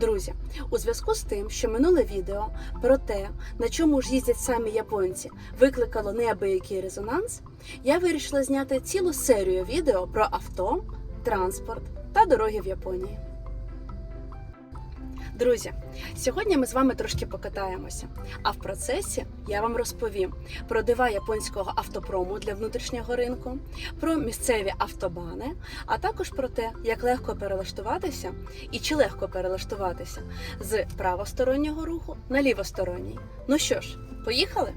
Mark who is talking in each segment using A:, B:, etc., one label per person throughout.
A: Друзі, у зв'язку з тим, що минуле відео про те, на чому ж їздять самі японці, викликало неабиякий резонанс, я вирішила зняти цілу серію відео про авто, транспорт та дороги в Японії. Друзі, сьогодні ми з вами трошки покатаємося, а в процесі я вам розповім про дива японського автопрому для внутрішнього ринку, про місцеві автобани, а також про те, як легко перелаштуватися і чи легко перелаштуватися з правостороннього руху на лівосторонній. Ну що ж, поїхали?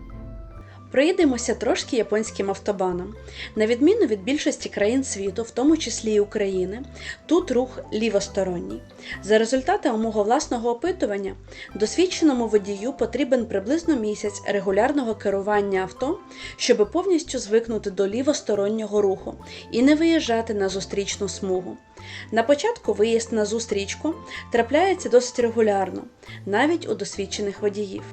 A: Проїдемося трошки японським автобаном. На відміну від більшості країн світу, в тому числі і України, тут рух лівосторонній. За результатами мого власного опитування, досвідченому водію потрібен приблизно місяць регулярного керування авто, щоб повністю звикнути до лівостороннього руху і не виїжджати на зустрічну смугу. На початку виїзд на зустрічку трапляється досить регулярно, навіть у досвідчених водіїв.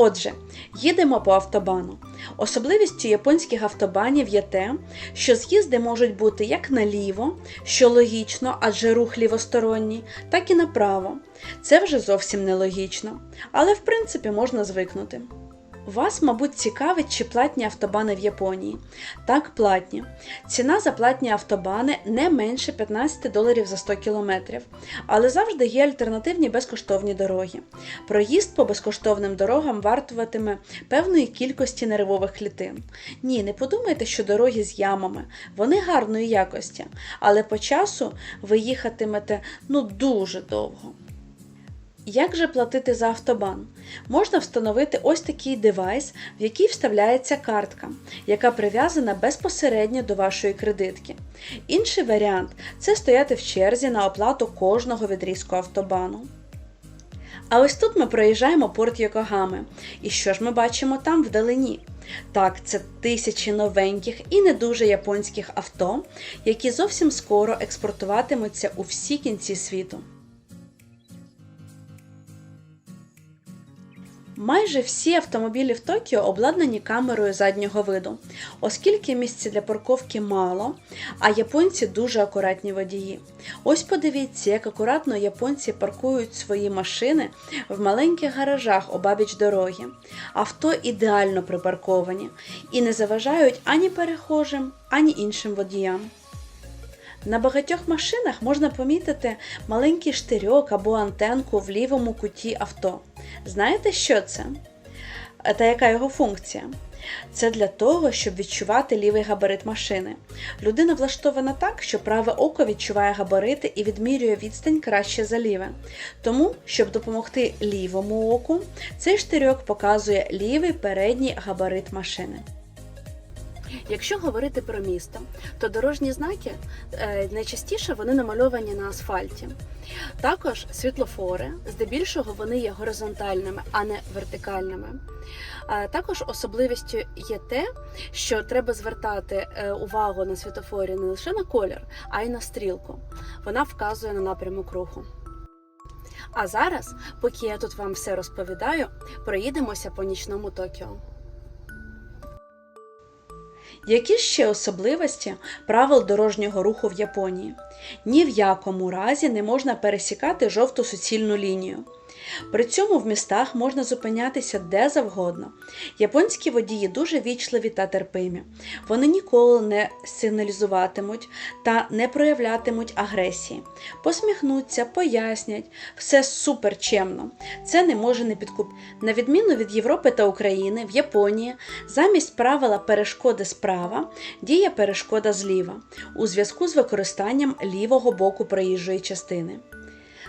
A: Отже, їдемо по автобану. Особливістю японських автобанів є те, що з'їзди можуть бути як наліво, що логічно, адже рух лівосторонній, так і направо. Це вже зовсім нелогічно, але в принципі можна звикнути. Вас, мабуть, цікавить, чи платні автобани в Японії. Так, платні. Ціна за платні автобани не менше 15 доларів за 100 кілометрів, але завжди є альтернативні безкоштовні дороги. Проїзд по безкоштовним дорогам вартуватиме певної кількості нервових клітин. Ні, не подумайте, що дороги з ямами, вони гарної якості, але по часу ви їхатимете ну дуже довго. Як же платити за автобан? Можна встановити ось такий девайс, в який вставляється картка, яка прив'язана безпосередньо до вашої кредитки. Інший варіант це стояти в черзі на оплату кожного відрізку автобану. А ось тут ми проїжджаємо порт Йокогами. І що ж ми бачимо там вдалині? Так, це тисячі новеньких і не дуже японських авто, які зовсім скоро експортуватимуться у всі кінці світу. Майже всі автомобілі в Токіо обладнані камерою заднього виду, оскільки місця для парковки мало, а японці дуже акуратні водії. Ось подивіться, як акуратно японці паркують свої машини в маленьких гаражах обабіч дороги. Авто ідеально припарковані і не заважають ані перехожим, ані іншим водіям. На багатьох машинах можна помітити маленький штирьок або антенку в лівому куті авто. Знаєте, що це? Та яка його функція? Це для того, щоб відчувати лівий габарит машини. Людина влаштована так, що праве око відчуває габарити і відмірює відстань краще за ліве. Тому, щоб допомогти лівому оку, цей штирьок показує лівий передній габарит машини. Якщо говорити про місто, то дорожні знаки е, найчастіше вони намальовані на асфальті. Також світлофори, здебільшого вони є горизонтальними, а не вертикальними. Також особливістю є те, що треба звертати е, увагу на світлофорі не лише на колір, а й на стрілку. Вона вказує на напрямок руху. А зараз, поки я тут вам все розповідаю, проїдемося по нічному Токіо. Які ще особливості правил дорожнього руху в Японії? Ні в якому разі не можна пересікати жовту суцільну лінію. При цьому в містах можна зупинятися де завгодно. Японські водії дуже вічливі та терпимі. Вони ніколи не сигналізуватимуть та не проявлятимуть агресії. Посміхнуться, пояснять, все супер чемно. Це не може не підкуп. На відміну від Європи та України, в Японії замість правила перешкоди справа діє перешкода зліва у зв'язку з використанням лівого боку проїжджої частини.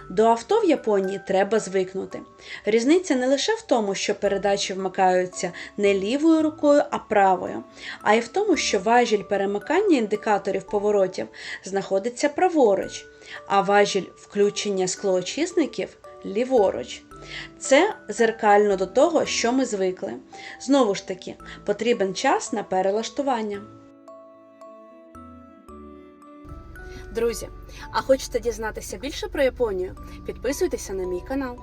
A: До авто в Японії треба звикнути. Різниця не лише в тому, що передачі вмикаються не лівою рукою, а правою, а й в тому, що важіль перемикання індикаторів поворотів знаходиться праворуч, а важіль включення склоочисників ліворуч. Це зеркально до того, що ми звикли. Знову ж таки, потрібен час на перелаштування. Друзі, а хочете дізнатися більше про Японію? Підписуйтеся на мій канал.